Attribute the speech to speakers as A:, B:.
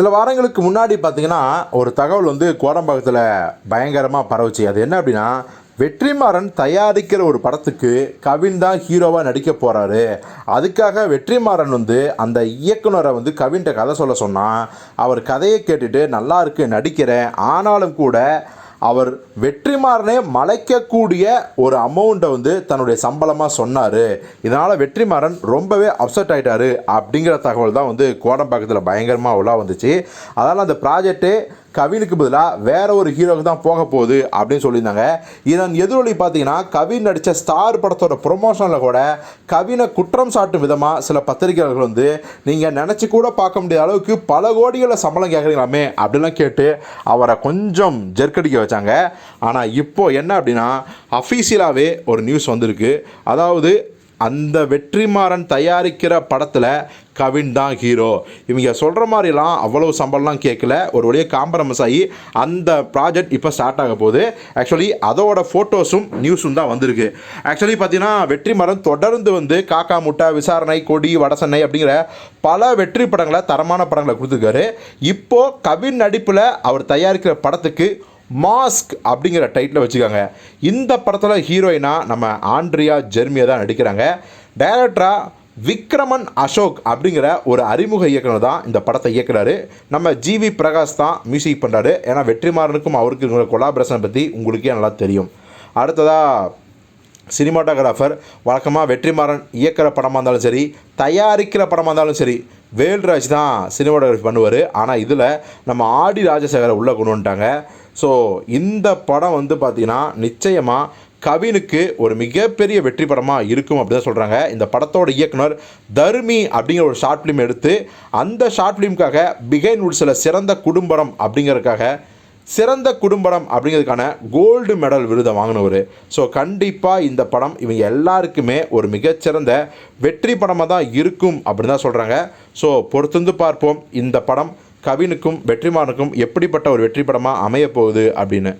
A: சில வாரங்களுக்கு முன்னாடி பார்த்தீங்கன்னா ஒரு தகவல் வந்து கோடம்பாக்கத்தில் பயங்கரமாக பரவுச்சு. அது என்ன அப்படின்னா வெற்றிமாறன் தயாரிக்கிற ஒரு படத்துக்கு கவின் தான் ஹீரோவாக நடிக்க போகிறாரு அதுக்காக வெற்றிமாறன் வந்து அந்த இயக்குனரை வந்து கவின்கிட்ட கதை சொல்ல சொன்னால் அவர் கதையை கேட்டுட்டு நல்லா இருக்கு நடிக்கிறேன். ஆனாலும் கூட அவர் வெற்றிமாறனே மலைக்கக்கூடிய ஒரு அமௌண்ட்டை வந்து தன்னுடைய சம்பளமாக சொன்னார். இதனால் வெற்றிமாறன் ரொம்பவே அப்செட் ஆயிட்டாரு அப்படிங்கிற தகவல் தான் வந்து கோடம்பாக்கத்தில் பயங்கரமாக உலா வந்துச்சு. அதனால் அந்த ப்ராஜெக்டே கவினுக்கு பதிலாக வேற ஒரு ஹீரோக்கு தான் போக போகுது அப்படின்னு சொல்லியிருந்தாங்க. இதன் எதிரொலி பார்த்தீங்கன்னா கவின் நடித்த ஸ்டார் படத்தோட ப்ரொமோஷனில் கூட கவினை குற்றம் சாட்டும் விதமாக சில பத்திரிகையாளர்கள் வந்து நீங்கள் நினச்சி கூட பார்க்க முடியாத அளவுக்கு பல கோடிகளில் சம்பளம் கேட்குறீங்களாமே அப்படிலாம் கேட்டு அவரை கொஞ்சம் ஜெர்க்கடிக்க வச்சாங்க. ஆனால் இப்போ என்ன அப்படின்னா அஃபீஷியலாகவே ஒரு நியூஸ் வந்திருக்கு. அதாவது அந்த வெற்றிமாறன் தயாரிக்கிற படத்தில் கவின் தான் ஹீரோ. இவங்க சொல்கிற மாதிரிலாம் அவ்வளோ சம்பளம்லாம் கேட்கல. ஒரு வழியாக காம்ப்ரமைஸ் ஆகி அந்த ப்ராஜெக்ட் இப்போ ஸ்டார்ட் ஆக போகுது. ஆக்சுவலி அதோட ஃபோட்டோஸும் நியூஸும் தான் வந்திருக்கு. ஆக்சுவலி பார்த்தீங்கன்னா வெற்றிமாறன் தொடர்ந்து வந்து காக்கா முட்டை விசாரணை கொடி வடசென்னை அப்படிங்கிற பல வெற்றி படங்களை தரமான படங்களை கொடுத்துருக்காரு. இப்போது கவின் நடிப்பில் அவர் தயாரிக்கிற படத்துக்கு மாஸ்க் அப்படிங்கிற டைட்டில் வச்சுக்காங்க. இந்த படத்தில் ஹீரோயினா நம்ம ஆண்ட்ரியா ஜெர்மியா தான் நடிக்கிறாங்க. டைரக்டராக விக்ரமன் அசோக் அப்படிங்கிற ஒரு அறிமுக இயக்குனர் தான் இந்த படத்தை இயக்குறாரு. நம்ம ஜிவி பிரகாஷ் தான் மியூசிக் பண்ணுறாரு ஏன்னா வெற்றிமாறனுக்கும் அவருக்கு இருக்கிற கொலாபரேஷனை பற்றி உங்களுக்கே நல்லா தெரியும். அடுத்ததாக சினிமாட்டோகிராஃபர் வழக்கமாக வெற்றிமாறன் இயக்கிற படமாக இருந்தாலும் சரி தயாரிக்கிற படமாக இருந்தாலும் சரி வேல்ராஜ் தான் சினிமாட்டோகிராஃபி பண்ணுவார். ஆனால் இதில் நம்ம ஆடி ராஜசேகரை உள்ளே கொண்டு வந்துட்டாங்க. ஸோ இந்த படம் வந்து பார்த்திங்கன்னா நிச்சயமாக கவினுக்கு ஒரு மிகப்பெரிய வெற்றி படமாக இருக்கும் அப்படின்னு தான் சொல்கிறாங்க இந்த படத்தோட இயக்குனர் தர்மி அப்படிங்கிற ஒரு ஷார்ட் ஃபிலிம் எடுத்து அந்த ஷார்ட் ஃபிலிம்காக பிகைன் உட்ஸில் சிறந்த குடும்பம் அப்படிங்கிறதுக்காக சிறந்த குடும்பம் அப்படிங்கிறதுக்கான கோல்டு மெடல் விருதை வாங்கினவர். ஸோ கண்டிப்பாக இந்த படம் இவங்க எல்லாருக்குமே ஒரு மிகச்சிறந்த வெற்றி படமாக தான் இருக்கும் அப்படின்னு தான் சொல்கிறாங்க ஸோ பொறுத்திருந்து பார்ப்போம். இந்த படம் கவினுக்கும் வெற்றிமானுக்கும் எப்படிப்பட்ட ஒரு வெற்றி படமாக அமையப்போகுது அப்படின்னு.